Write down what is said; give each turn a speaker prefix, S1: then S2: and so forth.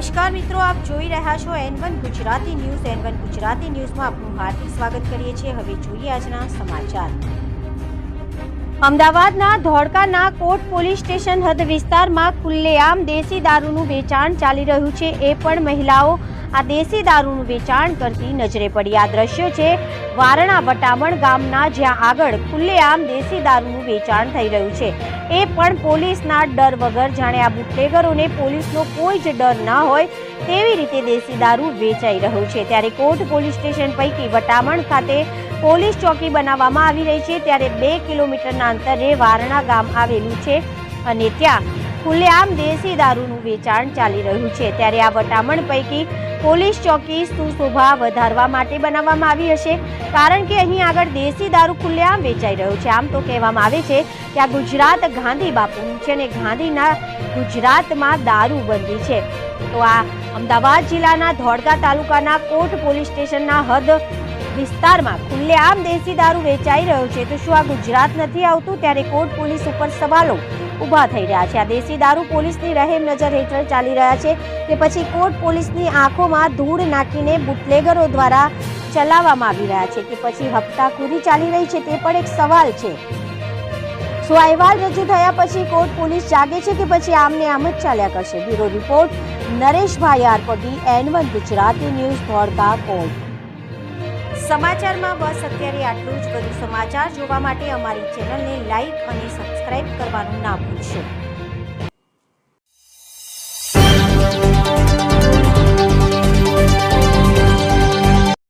S1: નમસ્કાર મિત્રો, આપ જોઈ રહ્યા છો N one Gujarati news. N one Gujarati ન્યૂઝમાં આપનું હાર્દિક સ્વાગત કરીએ છીએ. હવે જોઈએ આજના સમાચાર. અમદાવાદના ધોળકાના કોટ પોલીસ સ્ટેશન હદ વિસ્તારમાં ખુલ્લેઆમ દેશી દારૂનું વેચાણ ચાલી રહ્યું છે. એ પણ મહિલાઓ આ દેશી દારૂનું વેચાણ કરતી નજરે પડી. આ દ્રશ્ય છે વારણા વટામણ ગામના, જ્યાં આગળ ખુલ્લેઆમ દેશી દારૂનું વેચાણ થઈ રહ્યું છે. એ પણ પોલીસના ડર વગર, જાણે આ બુટલેગરોને પોલીસનો કોઈ જ ડર ના હોય, તેવી રીતે દેશી દારૂ વેચાઈ રહ્યો છે. ત્યારે કોટ પોલીસ સ્ટેશન પૈકી વટામણ ખાતે પોલીસ ચોકી બનાવવામાં આવી રહી છે. ત્યારે બે કિલોમીટરના અંતરે વારણા ગામ આવેલું છે અને ત્યાં ખુલ્લેઆમ દેશી દારૂનું વેચાણ ચાલી રહ્યું છે. ત્યારે આ વટામણ પૈકી પોલીસ ચોકી સુશોભા વધારવા માટે બનાવવામાં આવી હશે. કારણ કે અહીં આગળ દેશી દારૂ ખુલ્લેઆમ વેચાઈ રહ્યો છે. આમ તો કહેવામાં આવે છે કે આ ગુજરાત ગાંધી બાપુનું છે અને ગાંધીના ગુજરાતમાં દારૂ બંધી છે. તો આ અમદાવાદ જિલ્લાના ધોળકા તાલુકાના કોટ પોલીસ સ્ટેશનના હદ વિસ્તારમાં ખુલ્લેઆમ દેશી દારૂ વેચાઈ રહ્યો છે. તો શું આ ગુજરાત નથી આવતું? ત્યારે કોર્ટ પોલીસ ઉપર સવાલો ઊભા થઈ રહ્યા છે. આ દેશી દારૂ પોલીસની રહેમ નજર હેઠળ ચાલી રહ્યા છે કે પછી કોર્ટ પોલીસની આંખોમાં ધૂળ નાખીને બુટલેગરો દ્વારા ચલાવવામાં આવી રહ્યા છે કે પછી હપ્તાખોરી ચાલી રહી છે તે પણ એક સવાલ છે. શું અહેવાલ રજૂ થયા પછી કોર્ટ પોલીસ જાગે છે કે પછી આમને આમ જ ચાલ્યા કરશે? Bureau report Nareshbhai Arpati N one Gujarati news Dholka court સમાચારમાં બસ અત્યારે આટલું જ. વધુ સમાચાર જોવા માટે અમારી ચેનલને લાઈક અને સબસ્ક્રાઈબ કરવાનું ના ભૂલશો.